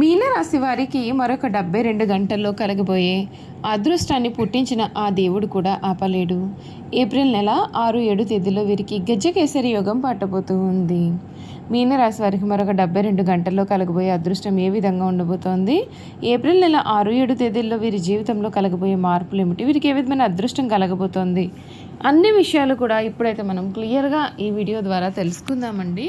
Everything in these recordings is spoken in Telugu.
మీనరాశి వారికి మరొక డెబ్బై రెండు గంటల్లో కలగబోయే అదృష్టాన్ని పుట్టించిన ఆ దేవుడు కూడా ఆపలేడు. ఏప్రిల్ నెల ఆరు ఏడు తేదీలో వీరికి గజకేసరి యోగం పట్టబోతూ ఉంది. మీనరాశి వారికి మరొక డెబ్బై రెండు గంటల్లో కలగబోయే అదృష్టం ఏ విధంగా ఉండబోతోంది? ఏప్రిల్ నెల ఆరు ఏడు తేదీల్లో వీరి జీవితంలో కలగబోయే మార్పులు ఏమిటి? వీరికి ఏ విధమైన అదృష్టం కలగబోతోంది? అన్ని విషయాలు కూడా ఇప్పుడైతే మనం క్లియర్గా ఈ వీడియో ద్వారా తెలుసుకుందామండి.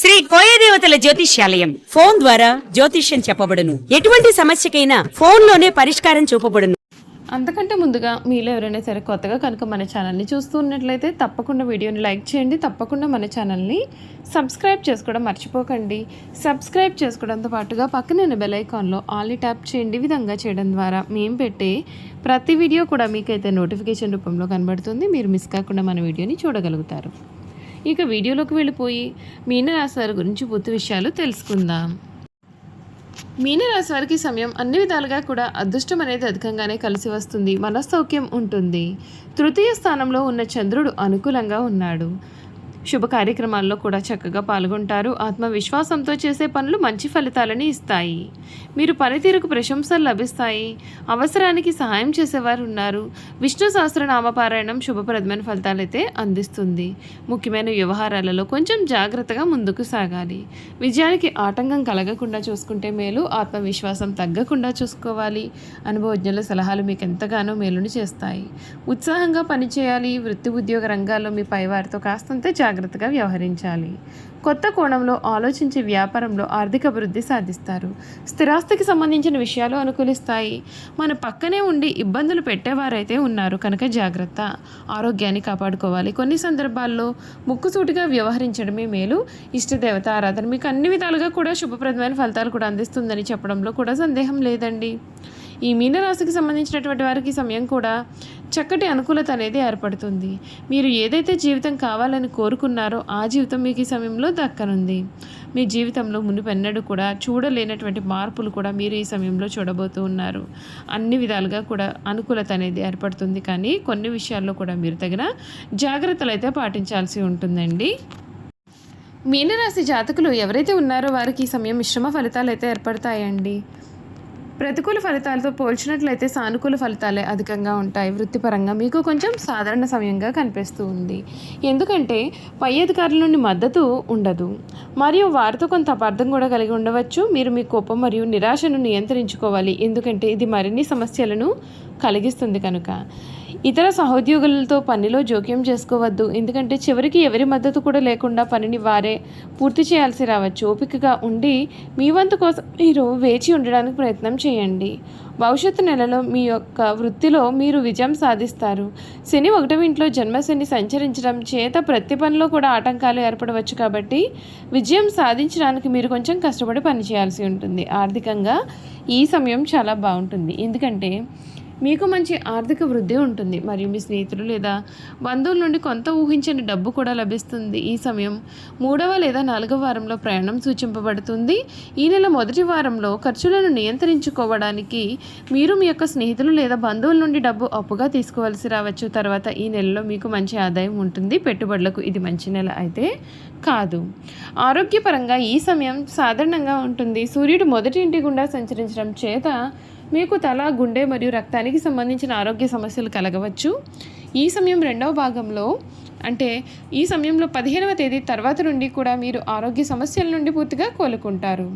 శ్రీ కోయదేవతల జ్యోతిష్యాలయం. ఫోన్ ద్వారా జ్యోతిష్యం చెప్పబడును. ఎటువంటి సమస్యకైనా ఫోన్లోనే పరిష్కారం చూపబడును. అంతకంటే ముందుగా మీలో ఎవరైనా సరే కొత్తగా కనుక మన ఛానల్ని చూస్తూ ఉన్నట్లయితే తప్పకుండా వీడియోని లైక్ చేయండి. తప్పకుండా మన ఛానల్ని సబ్స్క్రైబ్ చేసుకోవడం మర్చిపోకండి. సబ్స్క్రైబ్ చేసుకోవడంతో పాటుగా పక్కన బెల్ ఐకాన్లో ఆల్ ట్యాప్ చేయండి. విధంగా చేయడం ద్వారా మేము పెట్టే ప్రతి వీడియో కూడా మీకైతే నోటిఫికేషన్ రూపంలో కనబడుతుంది. మీరు మిస్ కాకుండా మన వీడియోని చూడగలుగుతారు. ఇక వీడియోలోకి వెళ్ళిపోయి మీనరాశి వారి గురించి పూర్తి విషయాలు తెలుసుకుందాం. మీనరాశి వారికి సమయం అన్ని విధాలుగా కూడా అదృష్టం అనేది అధికంగానే కలిసి వస్తుంది. మనస్సౌఖ్యం ఉంటుంది. తృతీయ స్థానంలో ఉన్న చంద్రుడు అనుకూలంగా ఉన్నాడు. శుభ కార్యక్రమాల్లో కూడా చక్కగా పాల్గొంటారు. ఆత్మవిశ్వాసంతో చేసే పనులు మంచి ఫలితాలని ఇస్తాయి. మీరు పనితీరుకు ప్రశంసలు లభిస్తాయి. అవసరానికి సహాయం చేసేవారు ఉన్నారు విష్ణు సహస్రనామపారాయణం శుభప్రదమైన ఫలితాలైతే అందిస్తుంది. ముఖ్యమైన వ్యవహారాలలో కొంచెం జాగ్రత్తగా ముందుకు సాగాలి. విజయానికి ఆటంకం కలగకుండా చూసుకుంటే మేలు ఆత్మవిశ్వాసం తగ్గకుండా చూసుకోవాలి. అనుభవజ్ఞుల సలహాలు మీకు ఎంతగానో మేలుని చేస్తాయి. ఉత్సాహంగా పనిచేయాలి. వృత్తి ఉద్యోగ రంగాల్లో మీ పైవారితో కాస్తంత జాగ్రత్తగా వ్యవహరించాలి. కొత్త కోణంలో ఆలోచించి వ్యాపారంలో ఆర్థిక అభివృద్ధి సాధిస్తారు. స్థిరాస్తికి సంబంధించిన విషయాలు అనుకూలిస్తాయి. మన పక్కనే ఉండి ఇబ్బందులు పెట్టేవారైతే ఉన్నారు. కనుక జాగ్రత్త. ఆరోగ్యాన్ని కాపాడుకోవాలి. కొన్ని సందర్భాల్లో ముక్కుసూటిగా వ్యవహరించడమే మేలు. ఇష్టదేవత ఆరాధన మీకు అన్ని విధాలుగా కూడా శుభప్రదమైన ఫలితాలు కూడా అందిస్తుందని చెప్పడంలో కూడా సందేహం లేదండి. ఈ మీనరాశికి సంబంధించినటువంటి వారికి సమయం కూడా చక్కటి అనుకూలత అనేది ఏర్పడుతుంది. మీరు ఏదైతే జీవితం కావాలని కోరుకున్నారో ఆ జీవితం మీకు ఈ సమయంలో దక్కనుంది. మీ జీవితంలో మునుపెన్నడూ కూడా చూడలేనటువంటి మార్పులు కూడా మీరు ఈ సమయంలో చూడబోతూ ఉన్నారు. అన్ని విధాలుగా కూడా అనుకూలత అనేది ఏర్పడుతుంది. కానీ కొన్ని విషయాల్లో కూడా మీరు తగిన జాగ్రత్తలు అయితే పాటించాల్సి ఉంటుందండి. మీనరాశి జాతకులు ఎవరైతే ఉన్నారో వారికి ఈ సమయం మిశ్రమ ఫలితాలు అయితే ఏర్పడతాయండి. ప్రతికూల ఫలితాలతో పోల్చినట్లయితే సానుకూల ఫలితాలే అధికంగా ఉంటాయి. వృత్తిపరంగా మీకు కొంచెం సాధారణ సమయంగా కనిపిస్తూ ఉంది. ఎందుకంటే పై అధికారుల నుండి మద్దతు ఉండదు. మరియు వారితో కొంత అపార్థం కూడా కలిగి ఉండవచ్చు. మీరు మీ కోపం మరియు నిరాశను నియంత్రించుకోవాలి. ఎందుకంటే ఇది మరిన్ని సమస్యలను కలిగిస్తుంది కనుక. ఇతర సహోద్యోగులతో పనిలో జోక్యం చేసుకోవద్దు. ఎందుకంటే చివరికి ఎవరి మద్దతు కూడా లేకుండా పనిని వారే పూర్తి చేయాల్సి రావచ్చు. ఓపికగా ఉండి మీ వంతు కోసం మీరు వేచి ఉండడానికి ప్రయత్నం చేయండి. భవిష్యత్తు నెలలో మీ యొక్క వృత్తిలో మీరు విజయం సాధిస్తారు. శని ఒకటవ ఇంట్లో జన్మశని సంచరించడం చేత ప్రతి పనిలో కూడా ఆటంకాలు ఏర్పడవచ్చు కాబట్టి విజయం సాధించడానికి మీరు కొంచెం కష్టపడి పనిచేయాల్సి ఉంటుంది. ఆర్థికంగా ఈ సమయం చాలా బాగుంటుంది. ఎందుకంటే మీకు మంచి ఆర్థిక వృద్ధి ఉంటుంది. మరియు మీ స్నేహితులు లేదా బంధువుల నుండి కొంత ఊహించని డబ్బు కూడా లభిస్తుంది. ఈ సమయం మూడవ లేదా నాలుగవ వారంలో ప్రయాణం సూచింపబడుతుంది. ఈ నెల మొదటి వారంలో ఖర్చులను నియంత్రించుకోవడానికి మీరు మీ యొక్క స్నేహితులు లేదా బంధువుల నుండి డబ్బు అప్పుగా తీసుకోవాల్సి రావచ్చు. తర్వాత ఈ నెలలో మీకు మంచి ఆదాయం ఉంటుంది. పెట్టుబడులకు ఇది మంచి నెల అయితే కాదు. ఆరోగ్యపరంగా ఈ సమయం సాధారణంగా ఉంటుంది. సూర్యుడు మొదటి ఇంటి గుండా సంచరించడం చేత మీకు తల గుండె మరియు రక్తానికి సంబంధించిన ఆరోగ్య సమస్యలు కలగవచ్చు. ఈ సమయం రెండవ భాగంలో అంటే ఈ సమయంలో పదిహేనవ తేదీ తర్వాత నుండి కూడా మీరు ఆరోగ్య సమస్యల నుండి పూర్తిగా కోలుకుంటారు.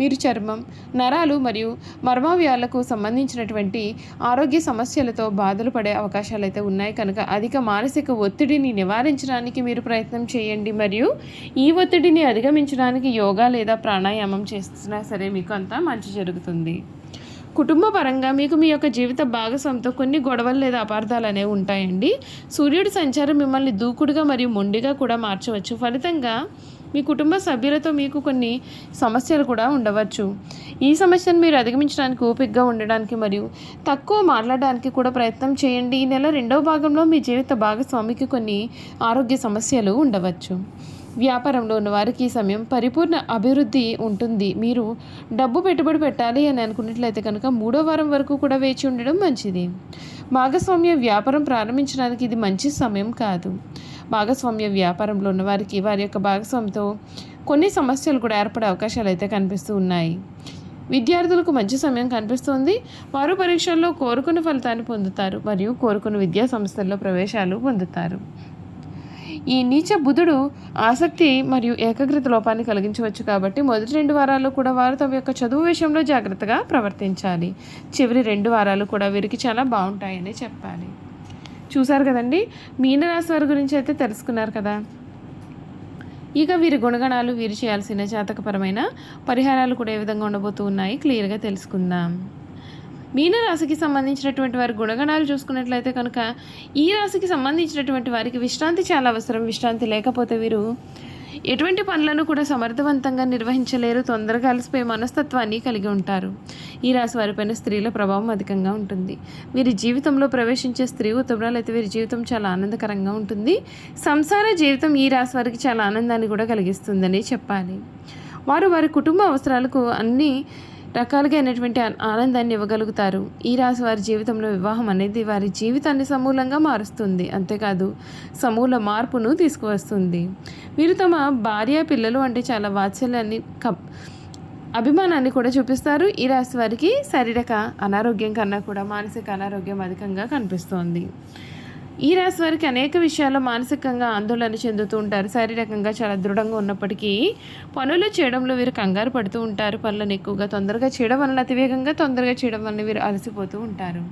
మీరు చర్మం నరాలు మరియు మర్మవ్యాలకు సంబంధించినటువంటి ఆరోగ్య సమస్యలతో బాధలు పడే అవకాశాలు అయితే ఉన్నాయి. కనుక అధిక మానసిక ఒత్తిడిని నివారించడానికి మీరు ప్రయత్నం చేయండి. మరియు ఈ ఒత్తిడిని అధిగమించడానికి యోగా లేదా ప్రాణాయామం చేస్తున్నా సరే మీకు అంతా మంచి జరుగుతుంది. కుటుంబ పరంగా మీకు మీ యొక్క జీవిత భాగస్వామితో కొన్ని గొడవలు లేదా అపార్థాలు అనేవి ఉంటాయండి. సూర్యుడి సంచారం మిమ్మల్ని దూకుడుగా మరియు మొండిగా కూడా మార్చవచ్చు. ఫలితంగా మీ కుటుంబ సభ్యులతో మీకు కొన్ని సమస్యలు కూడా ఉండవచ్చు. ఈ సమస్యను మీరు అధిగమించడానికి ఓపికగా ఉండడానికి మరియు తక్కువ మాట్లాడడానికి కూడా ప్రయత్నం చేయండి. ఈ నెల రెండవ భాగంలో మీ జీవిత భాగస్వామికి కొన్ని ఆరోగ్య సమస్యలు ఉండవచ్చు. వ్యాపారంలో ఉన్న వారికి ఈ సమయం పరిపూర్ణ అభివృద్ధి ఉంటుంది. మీరు డబ్బు పెట్టుబడి పెట్టాలి అని అనుకున్నట్లయితే కనుక మూడో వారం వరకు కూడా వేచి ఉండడం మంచిది. భాగస్వామ్య వ్యాపారం ప్రారంభించడానికి ఇది మంచి సమయం కాదు. భాగస్వామ్య వ్యాపారంలో ఉన్న వారికి వారి యొక్క భాగస్వామితో కొన్ని సమస్యలు కూడా ఏర్పడే అవకాశాలు అయితే కనిపిస్తూ ఉన్నాయి. విద్యార్థులకు మంచి సమయం కనిపిస్తుంది. వారు పరీక్షల్లో కోరుకున్న ఫలితాన్ని పొందుతారు మరియు కోరుకున్న విద్యా సంస్థల్లో ప్రవేశాలు పొందుతారు. ఈ నీచ బుధుడు ఆసక్తి మరియు ఏకాగ్రత లోపాన్ని కలిగించవచ్చు కాబట్టి మొదటి రెండు వారాలు కూడా వారు తమ యొక్క చదువు విషయంలో జాగ్రత్తగా ప్రవర్తించాలి. చివరి రెండు వారాలు కూడా వీరికి చాలా బాగుంటాయని చెప్పాలి. చూశారు కదండి? మీనరాశి వారి గురించి అయితే తెలుసుకున్నారు కదా? ఇక వీరి గుణగణాలు వీరు చేయాల్సిన జాతకపరమైన పరిహారాలు కూడా ఏ విధంగా ఉండబోతూ ఉన్నాయి? క్లియర్గా తెలుసుకుందాం. మీనరాశికి సంబంధించినటువంటి వారి గుణగణాలు చూసుకున్నట్లయితే కనుక ఈ రాశికి సంబంధించినటువంటి వారికి విశ్రాంతి చాలా అవసరం. విశ్రాంతి లేకపోతే వీరు ఎటువంటి పనులను కూడా సమర్థవంతంగా నిర్వహించలేరు. తొందరగా అలసిపోయే మనస్తత్వాన్ని కలిగి ఉంటారు. ఈ రాశి వారిపైన స్త్రీల ప్రభావం అధికంగా ఉంటుంది. వీరి జీవితంలో ప్రవేశించే స్త్రీ ఉత్తమరాలు అయితే వీరి జీవితం చాలా ఆనందకరంగా ఉంటుంది. సంసార జీవితం ఈ రాశి వారికి చాలా ఆనందాన్ని కూడా కలిగిస్తుందని చెప్పాలి. వారు వారి కుటుంబ అవసరాలకు అన్నీ రకాలుగా అయినటువంటి ఆనందాన్ని ఇవ్వగలుగుతారు. ఈ రాశి వారి జీవితంలో వివాహం అనేది వారి జీవితాన్ని సమూలంగా మారుస్తుంది. అంతేకాదు సమూల మార్పును తీసుకువస్తుంది. వీరు తమ భార్య పిల్లలు అంటే చాలా వాత్సల్యాన్ని కప్ అభిమానాన్ని కూడా చూపిస్తారు. ఈ రాశి వారికి శారీరక అనారోగ్యం కన్నా కూడా మానసిక అనారోగ్యం అధికంగా కనిపిస్తోంది. ఈ రాశి వారికి అనేక విషయాల్లో మానసికంగా ఆందోళన చెందుతూ ఉంటారు. శారీరకంగా చాలా దృఢంగా ఉన్నప్పటికీ పనులు చేయడంలో వీరు కంగారు పడుతూ ఉంటారు. పనులను ఎక్కువగా తొందరగా చేయడం వలన అతివేగంగా తొందరగా చేయడం వలన వీరు అలసిపోతూ ఉంటారు.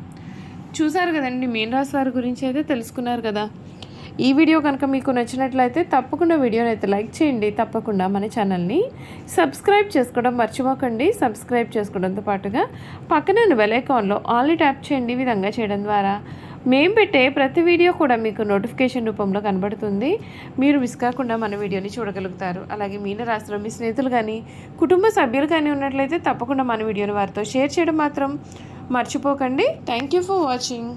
చూసారు కదండి మీన రాశి వారి గురించి అయితే తెలుసుకున్నారు కదా. ఈ వీడియో కనుక మీకు నచ్చినట్లయితే తప్పకుండా వీడియోని అయితే లైక్ చేయండి. తప్పకుండా మన ఛానల్ని సబ్స్క్రైబ్ చేసుకోవడం మర్చిపోకండి. సబ్స్క్రైబ్ చేసుకోవడంతో పాటుగా పక్కనే బెల్ ఐకాన్లో ఆల్ని ట్యాప్ చేయండి. విధంగా చేయడం ద్వారా మేము పెట్టే ప్రతి వీడియో కూడా మీకు నోటిఫికేషన్ రూపంలో కనబడుతుంది. మీరు మిస్ కాకుండా మన వీడియోని చూడగలుగుతారు. అలాగే మీన రాశిలో మీ స్నేహితులు కానీ కుటుంబ సభ్యులు కానీ ఉన్నట్లయితే తప్పకుండా మన వీడియోని వారితో షేర్ చేయడం మాత్రం మర్చిపోకండి. Thank you for watching